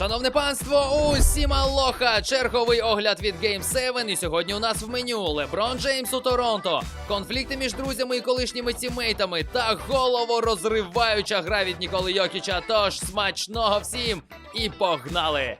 Шановне панство, усім алоха! Черговий огляд від Game 7. І сьогодні у нас в меню Леброн Джеймс у Торонто, конфлікти між друзями і колишніми тімейтами та головорозриваюча гра від Ніколи Йокіча. Тож смачного всім і погнали!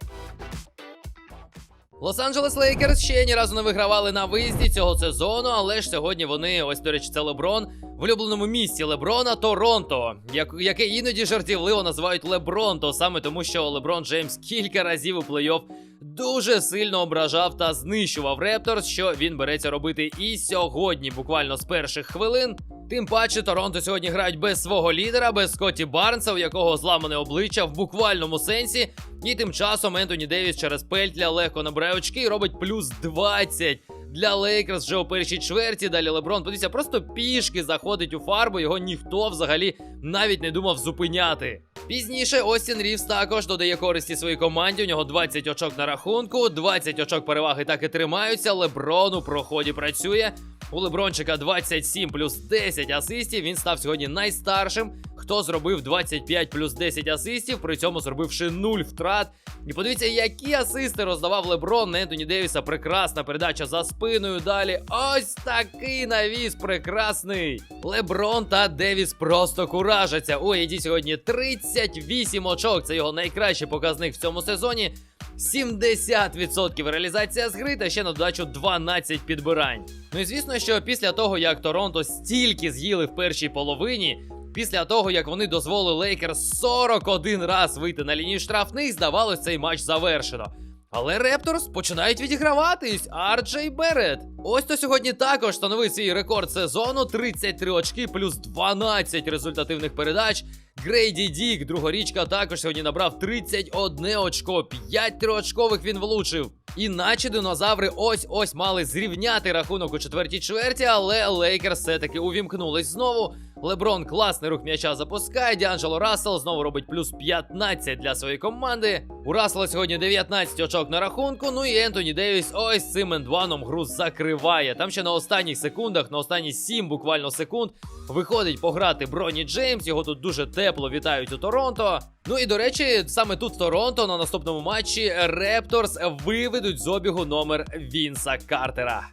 Лос-Анджелес Лейкерс ще ні разу не вигравали на виїзді цього сезону, але ж сьогодні вони, ось до речі, це Леброн в улюбленому місці Леброна Торонто, яке іноді жартівливо називають Лебронто, саме тому, що Леброн Джеймс кілька разів у плей-офф дуже сильно ображав та знищував Репторс, що він береться робити і сьогодні, буквально з перших хвилин. Тим паче Торонто сьогодні грають без свого лідера, без Скотті Барнса, у якого зламане обличчя в буквальному сенсі. І тим часом Ентоні Девіс через пельтля легко набирає очки і робить плюс 20 для Лейкерс вже у першій чверті. Далі Леброн, подивіться, просто пішки заходить у фарбу. Його ніхто взагалі навіть не думав зупиняти. Пізніше Остін Рівс також додає користі своїй команді. У нього 20 очок на рахунку, 20 очок переваги так і тримаються. Леброн у проході працює. У Лебрончика 27 плюс 10 асистів. Він став сьогодні найстаршим, хто зробив 25 плюс 10 асистів, при цьому зробивши 0 втрат. І подивіться, які асисти роздавав Леброн на Ентоні Девіса. Прекрасна передача за спиною. Далі ось такий навіс прекрасний. Леброн та Девіс просто куражаться. У Еді сьогодні 38 очок. Це його найкращий показник в цьому сезоні. 70% реалізація з гри та ще на додачу 12 підбирань. Ну і звісно, що після того, як Торонто стільки з'їли в першій половині, після того, як вони дозволили Лейкерс 41 раз вийти на лінію штрафних, здавалось, цей матч завершено. Але Репторс починають відіграватись. Арджей Берет. Ось то сьогодні також становив свій рекорд сезону: 33 очки плюс 12 результативних передач. Грейді Дік, другорічка, також сьогодні набрав 31 очко. 5 триочкових він влучив. Іначе динозаври ось-ось мали зрівняти рахунок у четвертій чверті, але Лейкерс все-таки увімкнулись знову. Леброн класний рух м'яча запускає. Діанджело Рассел знову робить плюс 15 для своєї команди. У Рассела сьогодні 19 очок на рахунку. Ну і Ентоні Девіс ось цим ендваном гру закриває. Там ще на останніх секундах, на останні 7 буквально секунд, виходить пограти Броні Джеймс. Його тут дуже тепло вітають у Торонто. Ну і до речі, саме тут в Торонто на наступному матчі Репторс виведуть з обігу номер Вінса Картера.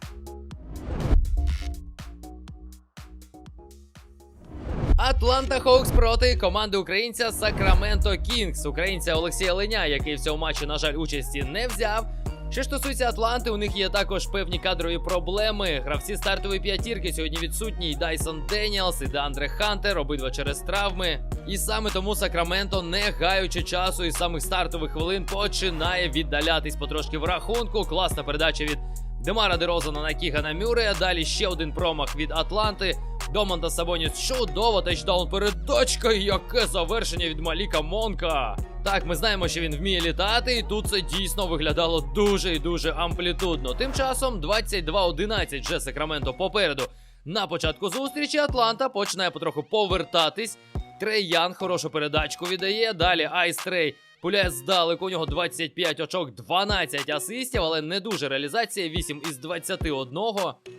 Атланта Хоукс проти команди українця Сакраменто Кінгс. Українця Олексія Леня, який в цьому матчі, на жаль, участі не взяв. Що стосується Атланти, у них є також певні кадрові проблеми. Гравці стартової п'ятірки сьогодні відсутні і Дайсон Деніелс, і Деандре Хантер, обидва через травми. І саме тому Сакраменто, не гаючи часу із самих стартових хвилин, починає віддалятись потрошки в рахунку. Класна передача від Демара Дерозана на Кігана Мюрея. Далі ще один промах від Атланти. Домонта Сабоніс чудово тачдаун передачка. Яке завершення від Маліка Монка. Так, ми знаємо, що він вміє літати, і тут це дійсно виглядало дуже і дуже амплітудно. Тим часом 22-11 вже Сакраменто попереду. На початку зустрічі Атланта починає потроху повертатись. Трей Ян хорошу передачку віддає. Далі Айс Трей пуляє здалеку. У нього 25 очок, 12 асистів, але не дуже реалізація. 8 із 21.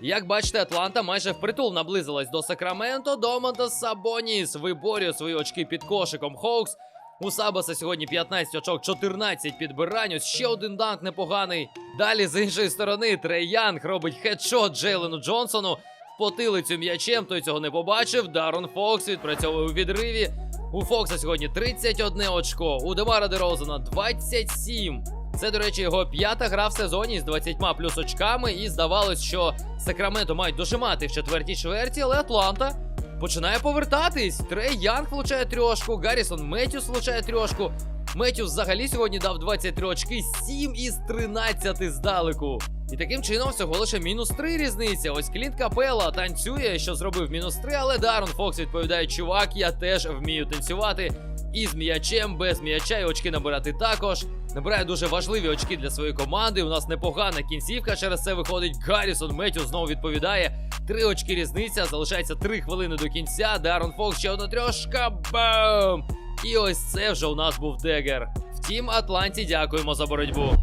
Як бачите, Атланта майже впритул наблизилась до Сакраменто. Домонтас Сабоніс виборює свої очки під кошиком Хоукс. У Сабаса сьогодні 15 очок, 14 підбирань. Ось ще один данк непоганий. Далі з іншої сторони Трей Янг робить хедшот Джейлену Джонсону в потилицю м'ячем. Той цього не побачив. Дарон Фокс відпрацьовує у відриві. У Фокса сьогодні 31 очко. У Демара Дерозана 27. Це, до речі, його п'ята гра в сезоні з 20 плюс очками. І здавалось, що Сакраменто мають дожимати в четвертій чверті, але Атланта починає повертатись. Трей Янг влучає трьошку, Гаррісон Меттюс влучає трьошку. Меттюс взагалі сьогодні дав 23 очки, 7 із 13 здалеку. І таким чином всього лише мінус 3 різниця. Ось Клінт Капела танцює, що зробив мінус 3, але Дарон Фокс відповідає: чувак, я теж вмію танцювати. І з м'ячем, без м'яча, і очки набирати також. Набирає дуже важливі очки для своєї команди. У нас непогана кінцівка. Через це виходить Гаррісон Меттюс знову відповідає. Три очки різниця. Залишається 3 хвилини до кінця. Дарон Фокс ще одна трьошка. Бам! І ось це вже у нас був Дегер. Втім, Атланті дякуємо за боротьбу.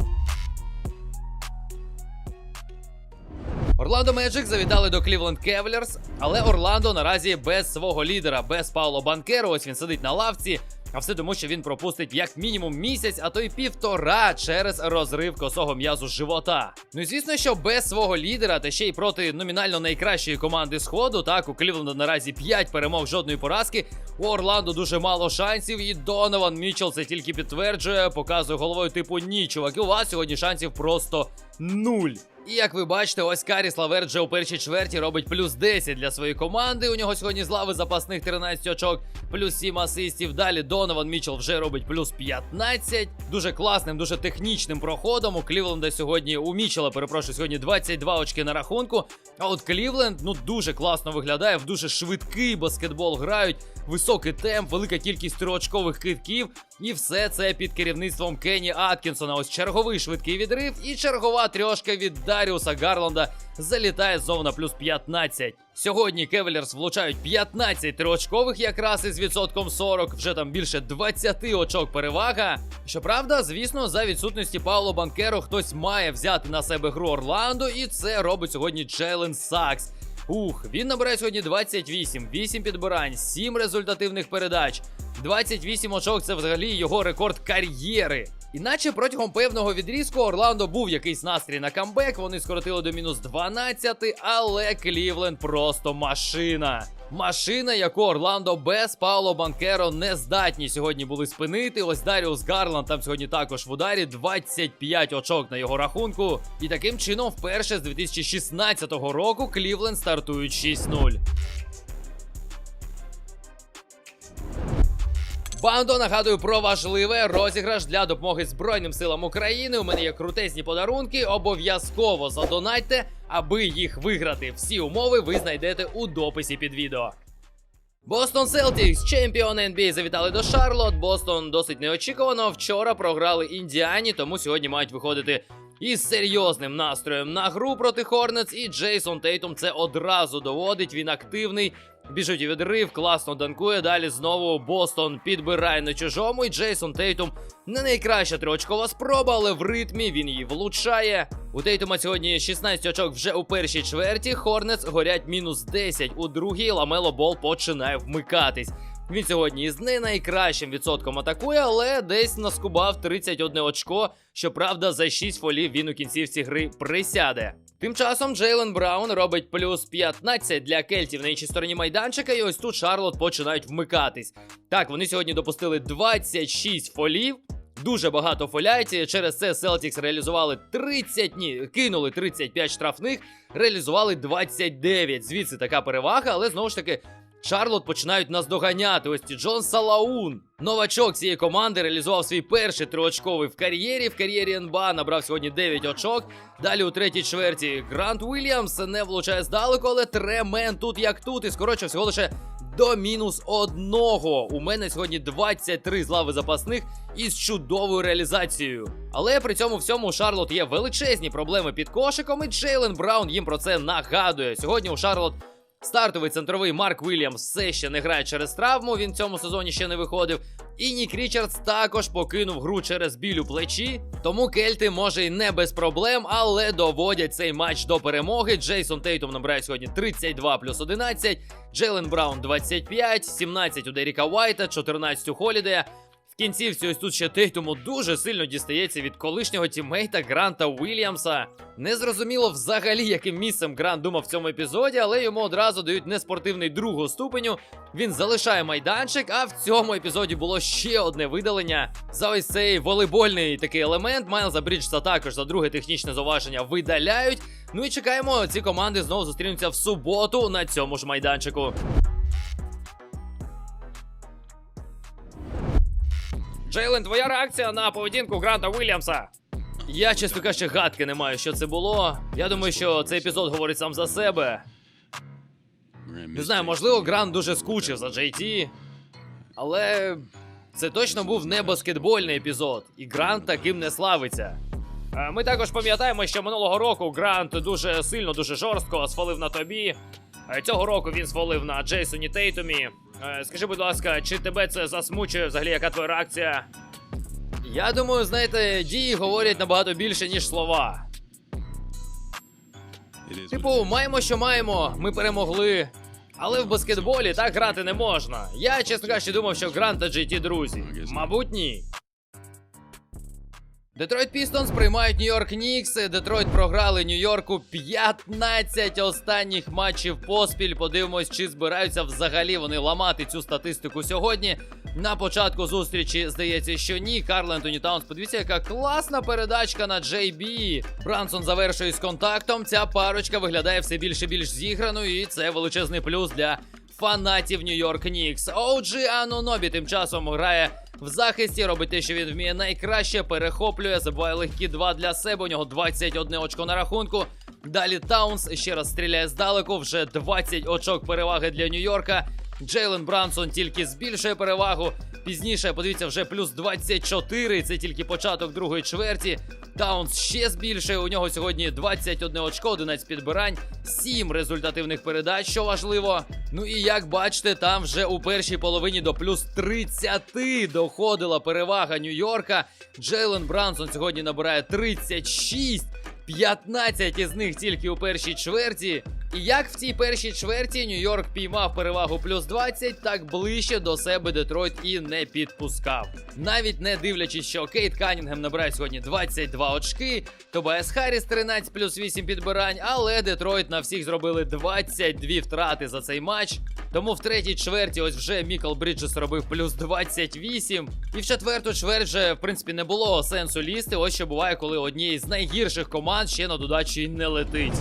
Орландо Меджик завітали до Клівленд Кевлерс, але Орландо наразі без свого лідера, без Пауло Банкеро. Ось він сидить на лавці. А все тому, що він пропустить як мінімум місяць, а то й півтора через розрив косого м'язу живота. Ну і звісно, що без свого лідера та ще й проти номінально найкращої команди сходу, так у Клівленда наразі 5 перемог, жодної поразки. У Орландо дуже мало шансів, і Донован Мічел це тільки підтверджує, показує головою типу ні, чуваки, у вас сьогодні шансів просто нуль. І як ви бачите, ось Каріс Лаверджа у першій чверті робить плюс 10 для своєї команди. У нього сьогодні з лави запасних 13 очок, плюс 7 асистів. Далі Донован Мічел вже робить плюс 15. Дуже класним, дуже технічним проходом. У Клівленда сьогодні у Мічела, перепрошую, сьогодні 22 очки на рахунку. А от Клівленд ну дуже класно виглядає, в дуже швидкий баскетбол грають, високий темп, велика кількість триочкових китків. І все це під керівництвом Кенні Аткінсона. Ось черговий швидкий відрив і чергова трьошка від Даріуса Гарланда залітає знову на плюс 15. Сьогодні Кевелерс влучають 15 триочкових якраз із відсотком 40, вже там більше 20 очок перевага. Щоправда, звісно, за відсутності Пауло Банкеро хтось має взяти на себе гру Орландо, і це робить сьогодні Джейлен Сакс. Ух, він набирає сьогодні 28, 8 підбирань, 7 результативних передач. 28 очок це взагалі його рекорд кар'єри. Іначе протягом певного відрізку Орландо був якийсь настрій на камбек. Вони скоротили до мінус 12, але Клівленд просто машина. Машина, яку Орландо без Пауло Банкеро не здатні сьогодні були спинити. Ось Даріус Гарланд там сьогодні також в ударі 25 очок на його рахунку. І таким чином, вперше з 2016 року Клівленд стартують 6-0. Бандо нагадую про важливе розіграш для допомоги Збройним силам України. У мене є крутезні подарунки. Обов'язково задонайте, аби їх виграти. Всі умови ви знайдете у дописі під відео. Бостон Селтікс, чемпіони NBA, завітали до Шарлот. Бостон досить неочікувано. Вчора програли Індіані, тому сьогодні мають виходити із серйозним настроєм на гру проти Хорнетс. І Джейсон Тейтум це одразу доводить. Він активний. Біжить у відрив, класно данкує. Далі знову Бостон підбирає на чужому. І Джейсон Тейтум не найкраща триочкова спроба, але в ритмі він її влучає. У Тейтума сьогодні 16 очок вже у першій чверті. Хорнетс горять мінус 10 у другій. Ламело Бол починає вмикатись. Він сьогодні із не найкращим відсотком атакує, але десь наскубав 31 очко. Щоправда, за 6 фолів він у кінцівці гри присяде. Тим часом Джейлен Браун робить плюс 15 для кельтів на іншій стороні майданчика, і ось тут Шарлот починають вмикатись. Так, вони сьогодні допустили 26 фолів. Дуже багато фоляють. Через це Celtics реалізували 30, ні, кинули 35 штрафних, реалізували 29. Звідси така перевага, але знову ж таки. Шарлот починають наздоганяти. Ось Джон Салаун. Новачок цієї команди реалізував свій перший триочковий в кар'єрі. В кар'єрі НБА набрав сьогодні 9 очок. Далі у третій чверті Грант Уільямс не влучає здалеку, але тремен тут як тут. І скороче всього лише до мінус одного. У мене сьогодні 23 з лави запасних із чудовою реалізацією. Але при цьому всьому у Шарлот є величезні проблеми під кошиком, і Джейлен Браун їм про це нагадує. Сьогодні у Шарлот. Стартовий центровий Марк Вільямс все ще не грає через травму. Він цьому сезоні ще не виходив. І Нік Річардс також покинув гру через біль у плечі. Тому кельти може й не без проблем, але доводять цей матч до перемоги. Джейсон Тейтум набирає сьогодні 32 плюс 11, Джейлен Браун 25, 17 у Деріка Уайта, 14 у Холідея. Кінцівці ось тут ще Тейтуму дуже сильно дістається від колишнього тіммейта Гранта Уільямса. Незрозуміло взагалі, яким місцем Грант думав в цьому епізоді, але йому одразу дають неспортивний другого ступеню. Він залишає майданчик, а в цьому епізоді було ще одне видалення. За ось цей волейбольний такий елемент. Майлза Бріджса також за друге технічне зауваження видаляють. Ну і чекаємо, ці команди знову зустрінуться в суботу на цьому ж майданчику. Джейлен, твоя реакція на поведінку Гранта Уільямса. Я, чесно кажучи, гадки не маю, що це було. Я думаю, що цей епізод говорить сам за себе. Не знаю, можливо, Грант дуже скучив за JT, але це точно був не баскетбольний епізод, і Грант таким не славиться. Е, Ми також пам'ятаємо, що минулого року Грант дуже сильно, дуже жорстко свалив на тобі. Е, Цього року він свалив на Джейсоні Тейтумі. Е, Скажи, будь ласка, чи тебе це засмучує взагалі, яка твоя реакція? Я думаю, знаєте, дії говорять набагато більше, ніж слова. Типу, маємо, що маємо, ми перемогли. Але в баскетболі так грати не можна. Я, чесно кажучи, думав, що Грант та GT друзі. Мабуть, ні. Детройт Пістонс приймають Нью-Йорк Нікс. Детройт програли Нью-Йорку 15 останніх матчів поспіль. Подивимось, чи збираються взагалі вони ламати цю статистику сьогодні. На початку зустрічі здається, що ні. Карл Ентоні Таунс, подивіться, яка класна передачка на Джей Бі. Брансон завершує з контактом. Ця парочка виглядає все більше більш зіграною, і це величезний плюс для фанатів Нью-Йорк Нікс. Оуджі Анунобі тим часом грає в захисті, робить те, що він вміє найкраще, перехоплює, забуває легкі два для себе. У нього 21 очко на рахунку. Далі Таунс ще раз стріляє здалеку. Вже 20 очок переваги для Нью-Йорка. Джейлен Брансон тільки збільшує перевагу. Пізніше, подивіться, вже плюс 24. Це тільки початок другої чверті. Таунс ще збільшує. У нього сьогодні 21 очко, 11 підбирань, 7 результативних передач, що важливо. Ну і як бачите, там вже у першій половині до плюс 30 доходила перевага Нью-Йорка. Джейлен Брансон сьогодні набирає 36. 15 із них тільки у першій чверті. І як в цій першій чверті Нью-Йорк піймав перевагу плюс 20, так ближче до себе Детройт і не підпускав. Навіть не дивлячись, що Кейт Канінгем набирає сьогодні 22 очки, Тобайас Харріс 13 плюс 8 підбирань, але Детройт на всіх зробили 22 втрати за цей матч. Тому в третій чверті ось вже Мікл Бріджес робив плюс 28. І в четверту чверть вже, в принципі, не було сенсу лізти. Ось що буває, коли однієї з найгірших команд ще на додачу й не летить.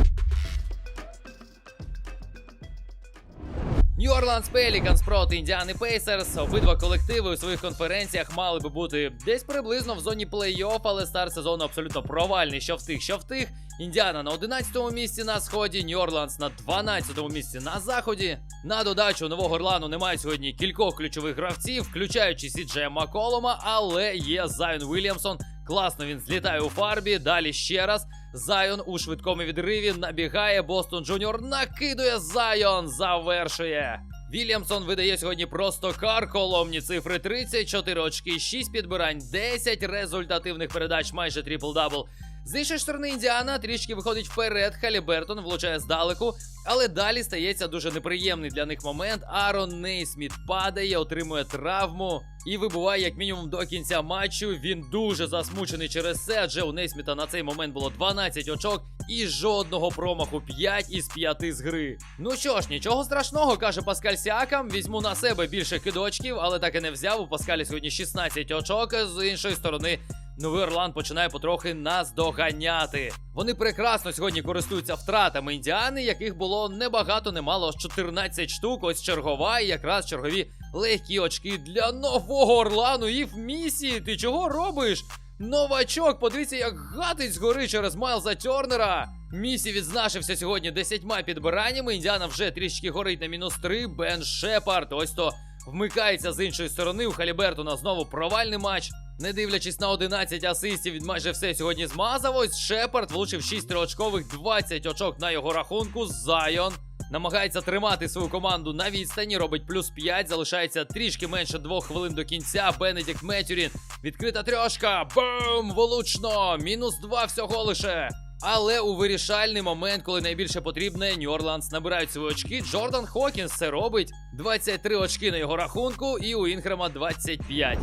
New Orleans Pelicans проти Індіани Pacers. Обидва колективи у своїх конференціях мали би бути десь приблизно в зоні плей-офф, але старт сезону абсолютно провальний. Що в тих, що в тих. Індіана на 11-му місці на сході, Нью Орландс на 12-му місці на заході. На додачу нового Орлану немає сьогодні кількох ключових гравців, включаючи Сіджея Маколома, але є Зайон Вільямсон. Класно він злітає у фарбі. Далі ще раз. Зайон у швидкому відриві набігає. Бостон Джуніор накидує Зайон. Завершує. Вільямсон видає сьогодні просто карколомні цифри 34 очки, 6 підбирань, 10 результативних передач, майже трипл-дабл. З іншої сторони, Індіана трішки виходить вперед. Халібертон влучає здалеку, але далі стається дуже неприємний для них момент. Арон Нейсміт падає, отримує травму і вибуває як мінімум до кінця матчу. Він дуже засмучений через це, адже у Нейсміта на цей момент було 12 очок і жодного промаху 5 із 5 з гри. Ну що ж, нічого страшного, каже Паскаль Сіакам. Візьму на себе більше кидочків, але так і не взяв. У Паскалі сьогодні 16 очок. З іншої сторони. Новий Орлан починає потрохи наздоганяти. Вони прекрасно сьогодні користуються втратами індіани, яких було небагато, немало 14 штук. Ось чергова, і якраз чергові легкі очки для нового Орлану. І в місії. Ти чого робиш? Новачок, подивіться, як гатить згори через Майлза Тернера. Місі відзначився сьогодні 10 підбираннями. Індіана вже трішки горить на мінус 3. Бен Шепард. Ось то вмикається з іншої сторони. У Халібертона знову провальний матч. Не дивлячись на 11 асистів, він майже все сьогодні змазав. Ось Шепард влучив 6 триочкових, 20 очок на його рахунку. Зайон намагається тримати свою команду на відстані. Робить плюс 5. Залишається трішки менше 2 хвилин до кінця. Бенедикт Метюрін. Відкрита трьошка. Бум! Влучно! Мінус 2 всього лише. Але у вирішальний момент, коли найбільше потрібне, Нью-Орландс набирають свої очки. Джордан Хокінс це робить. 23 очки на його рахунку, і у Інгрема 25.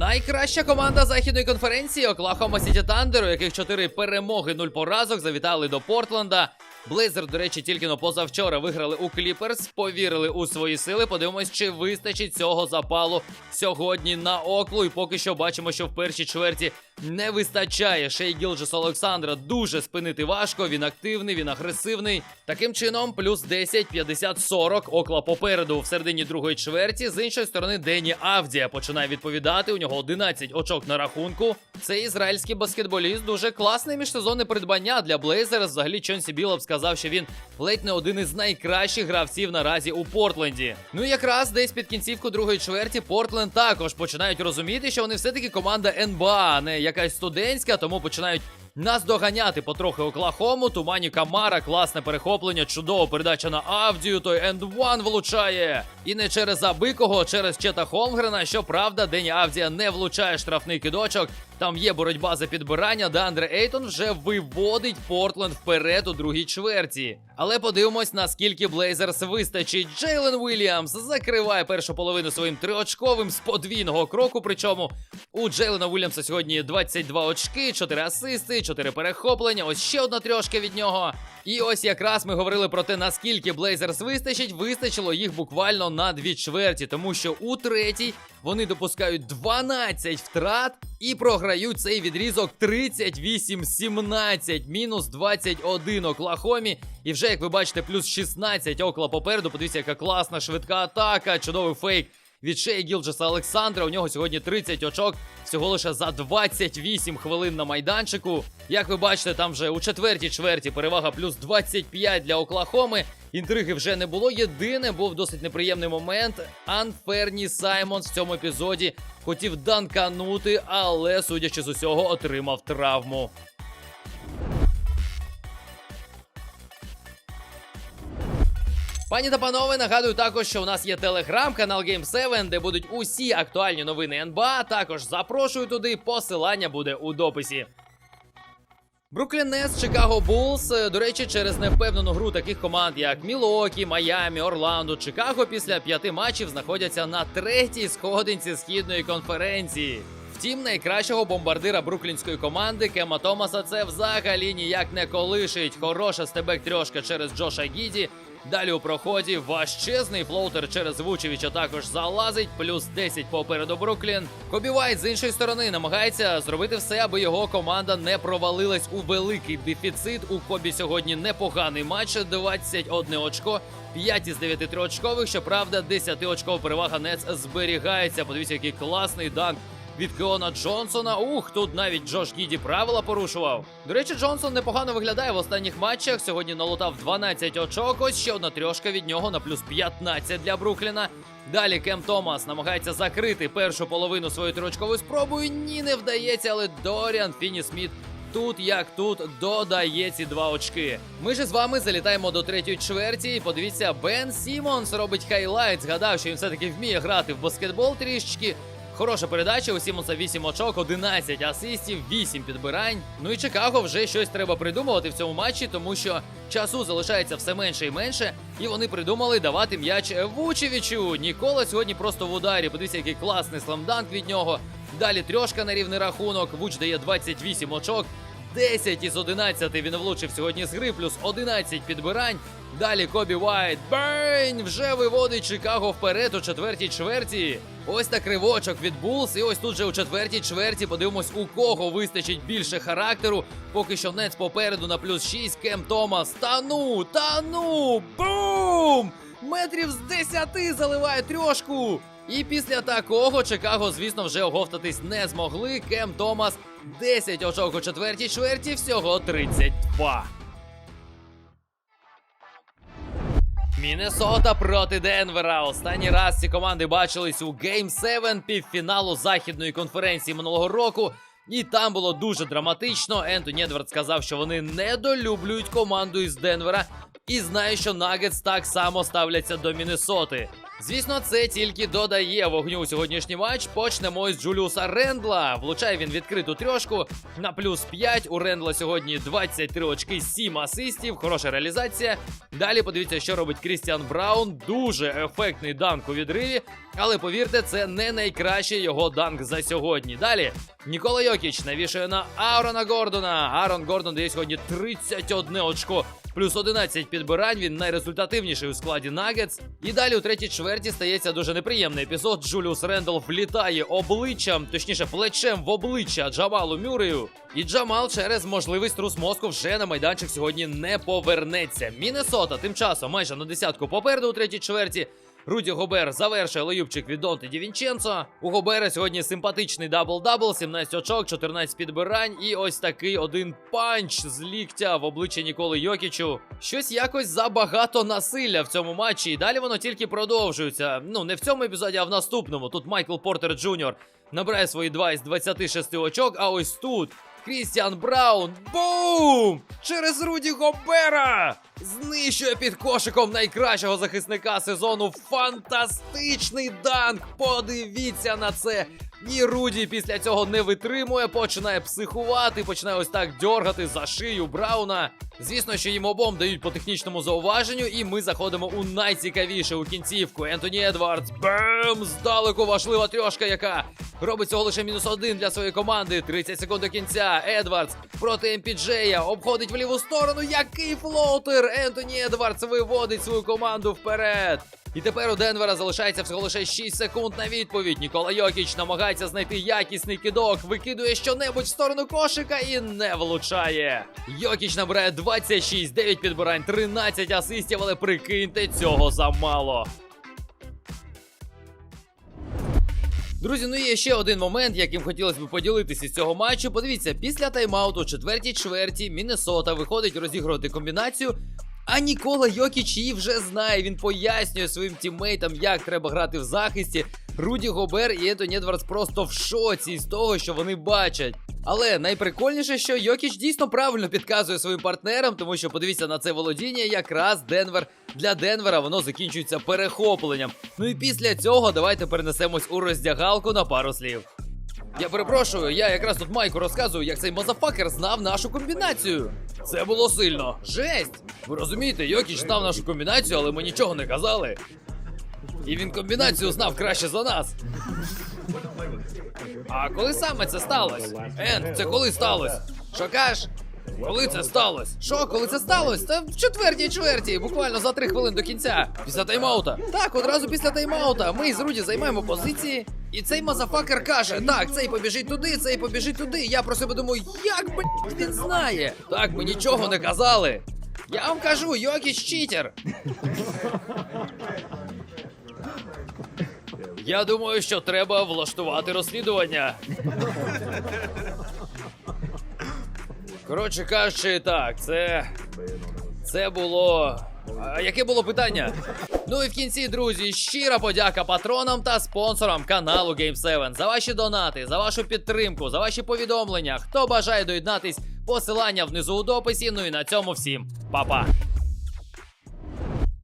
Найкраща команда західної конференції Оклахома Сіті Тандер, яких чотири перемоги, нуль поразок, завітали до Портленда. Блейзер, до речі, тільки но позавчора виграли у Кліперс, повірили у свої сили. Подивимось, чи вистачить цього запалу сьогодні на оклу. І поки що бачимо, що в першій чверті не вистачає Шей Гілджес Олександра. Дуже спинити важко. Він активний, він агресивний. Таким чином, плюс 10, 50, 40. Окла попереду в середині другої чверті. З іншої сторони, Дені Авдія починає відповідати. У нього 11 очок на рахунку. Цей ізраїльський баскетболіст дуже класне міжсезонне придбання для Блейзера. Взагалі Чонсі Білоп сказав, що він ледь не один із найкращих гравців наразі у Портленді. Ну і якраз десь під кінцівку другої чверті Портленд також починають розуміти, що вони все-таки команда НБА, а не якась студентська, тому починають. Нас доганяти потрохи Оклахому, тумані Камара, класне перехоплення, чудова передача на Авдію, той енд ван влучає. І не через Абикого, а через Чета Холмгрена. Щоправда, Дені Авдія не влучає штрафний кидочок. Там є боротьба за підбирання, де Андре Ейтон вже виводить Портленд вперед у другій чверті. Але подивимось, наскільки Блейзерс вистачить. Джейлен Уільямс закриває першу половину своїм триочковим з подвійного кроку. Причому у Джейлена Уільямса сьогодні 22 очки, 4 асисти, 4 перехоплення. Ось ще одна трьошка від нього. І ось якраз ми говорили про те, наскільки Блейзерс вистачить. Вистачило їх буквально на дві чверті, тому що у третій вони допускають 12 втрат і програють цей відрізок 38-17, мінус 21 Оклахомі. І вже, як ви бачите, плюс 16 окла попереду. Подивіться, яка класна швидка атака, чудовий фейк від Шея Гілджеса Олександра. У нього сьогодні 30 очок, всього лише за 28 хвилин на майданчику. Як ви бачите, там вже у четвертій чверті перевага плюс 25 для Оклахоми. Інтриги вже не було. Єдине був досить неприємний момент. Анферні Саймонс в цьому епізоді хотів данканути, але, судячи з усього, отримав травму. Пані та панове, нагадую також, що у нас є телеграм-канал Game 7, де будуть усі актуальні новини НБА. Також запрошую туди. Посилання буде у дописі. Бруклін Нес, Чикаго Булс. Е, До речі, через невпевнену гру таких команд, як Мілокі, Майамі, Орландо, Чикаго після п'яти матчів знаходяться на третій сходинці східної конференції. Втім, найкращого бомбардира бруклінської команди Кема Томаса це взагалі ніяк не колишить. Хороша стебек трьошка через Джоша Гіді. Далі у проході важчезний флоутер через Вучевича також залазить, плюс 10 попереду Бруклін. Кобі Вайт з іншої сторони намагається зробити все, аби його команда не провалилась у великий дефіцит. У Кобі сьогодні непоганий матч, 21 очко. 5 із 9 триочкових, щоправда, 10 очкова перевага Нец зберігається. Подивіться, який класний данк від Кеона Джонсона. Ух, тут навіть Джош Гіді правила порушував. До речі, Джонсон непогано виглядає в останніх матчах. Сьогодні налутав 12 очок. Ось ще одна трьошка від нього на плюс 15 для Брукліна. Далі Кем Томас намагається закрити першу половину своєю трьочковою спробою. Ні, не вдається, але Доріан Фіні Сміт Тут як тут додає ці два очки. Ми ж з вами залітаємо до третьої чверті. І подивіться, Бен Сімонс робить хайлайт. Згадав, що він все-таки вміє грати в баскетбол трішечки. Хороша передача. У Сімонса 8 очок, 11 асистів, 8 підбирань. Ну і Чикаго вже щось треба придумувати в цьому матчі, тому що часу залишається все менше і менше. І вони придумали давати м'яч Вучевичу. Нікола сьогодні просто в ударі. Подивіться, який класний сламданк від нього. Далі трьошка на рівний рахунок. Вуч дає 28 очок. 10 із 11 він влучив сьогодні з гри, плюс 11 підбирань. Далі Кобі Вайт Бейн вже виводить Чикаго вперед у четвертій чверті. Ось так ривочок від Булс. І ось тут же у четвертій чверті подивимось, у кого вистачить більше характеру. Поки що Нец попереду на плюс 6. Кем Томас. Та ну, та ну! Бум! Метрів з 10 заливає трьошку. І після такого Чикаго, звісно, вже оговтатись не змогли. Кем Томас 10 очок у четвертій чверті, всього 32. Міннесота проти Денвера. Останній раз ці команди бачились у Game 7 півфіналу західної конференції минулого року. І там було дуже драматично. Ентоні Едвард сказав, що вони недолюблюють команду із Денвера і знає, що Нагетс так само ставляться до Міннесоти. Звісно, це тільки додає вогню у сьогоднішній матч. Почнемо із Джуліуса Рендла. Влучає він відкриту трьошку на плюс 5. У Рендла сьогодні 23 очки, 7 асистів. Хороша реалізація. Далі подивіться, що робить Крістіан Браун. Дуже ефектний данк у відриві. Але повірте, це не найкращий його данк за сьогодні. Далі Нікола Йокіч навішує на Аарона Гордона. Аарон Гордон дає сьогодні 31 очко. Плюс 11 підбирань, він найрезультативніший у складі Нагетс. І далі у третій чверті стається дуже неприємний епізод. Джуліус Рендл влітає обличчям, точніше, плечем в обличчя Джамалу Мюрею. І Джамал через можливість струс мозку вже на майданчик сьогодні не повернеться. Міннесота тим часом майже на десятку попереду у третій чверті. Руді Гобер завершує лоюбчик від Донте Дівінченцо. У Гобера сьогодні симпатичний дабл-дабл, 17 очок, 14 підбирань і ось такий один панч з ліктя в обличчя Ніколи Йокічу. Щось якось забагато насилля в цьому матчі, і далі воно тільки продовжується. Ну, не в цьому епізоді, а в наступному. Тут Майкл Портер Джуніор набирає свої 2 із 26 очок, а ось тут. Крістіан Браун. Бум! Через Руді Гобера! Знищує під кошиком найкращого захисника сезону. Фантастичний данк! Подивіться на це! І Руді після цього не витримує, починає психувати, починає ось так дьоргати за шию Брауна. Звісно, що їм обом дають по технічному зауваженню, і ми заходимо у найцікавіше у кінцівку. Ентоні Едвардс. Бем! Здалеку важлива трьошка, яка робить цього лише мінус один для своєї команди. 30 секунд до кінця. Едвардс проти МПДЖея обходить в ліву сторону. Який флоутер! Ентоні Едвардс виводить свою команду вперед. І тепер у Денвера залишається всього лише 6 секунд на відповідь. Нікола Йокіч намагається знайти якісний кидок, викидує щонебудь в сторону кошика і не влучає. Йокіч набирає 26, 9 підбирань, 13 асистів, але прикиньте, цього замало. Друзі, ну є ще один момент, яким хотілося б поділитися з цього матчу. Подивіться, після тайм-ауту, четвертій чверті, Міннесота виходить розігрувати комбінацію. А Нікола Йокіч її вже знає. Він пояснює своїм тіммейтам, як треба грати в захисті. Руді Гобер і Ентоні Едвардс просто в шоці з того, що вони бачать. Але найприкольніше, що Йокіч дійсно правильно підказує своїм партнерам, тому що подивіться на це володіння, якраз Денвер для Денвера воно закінчується перехопленням. Ну і після цього давайте перенесемось у роздягалку на пару слів. Я перепрошую, я якраз тут Майку розказую, як цей мазафакер знав нашу комбінацію. Це було сильно. Жесть! Ви розумієте, Йокіч знав нашу комбінацію, але ми нічого не казали. І він комбінацію знав краще за нас. А коли саме це сталося? Енд, це коли сталося? Що кажеш? Коли це сталося? Що, коли це сталося? Та в четвертій чверті, буквально за три хвилини до кінця. Після таймаута. Так, одразу після таймаута. Ми з Руді займаємо позиції. І цей мазафакер каже: так, цей побіжить туди, цей побіжить туди. Я про себе думаю, як би він знає? Так, ми нічого не казали. Я вам кажу, Йокіч читер. Я думаю, що треба влаштувати розслідування. Коротше кажучи, так, це. Це було. А яке було питання? Ну і в кінці, друзі, щира подяка патронам та спонсорам каналу Game7 за ваші донати, за вашу підтримку, за ваші повідомлення. Хто бажає доєднатись, посилання внизу у дописі. Ну і на цьому всім. Па-па!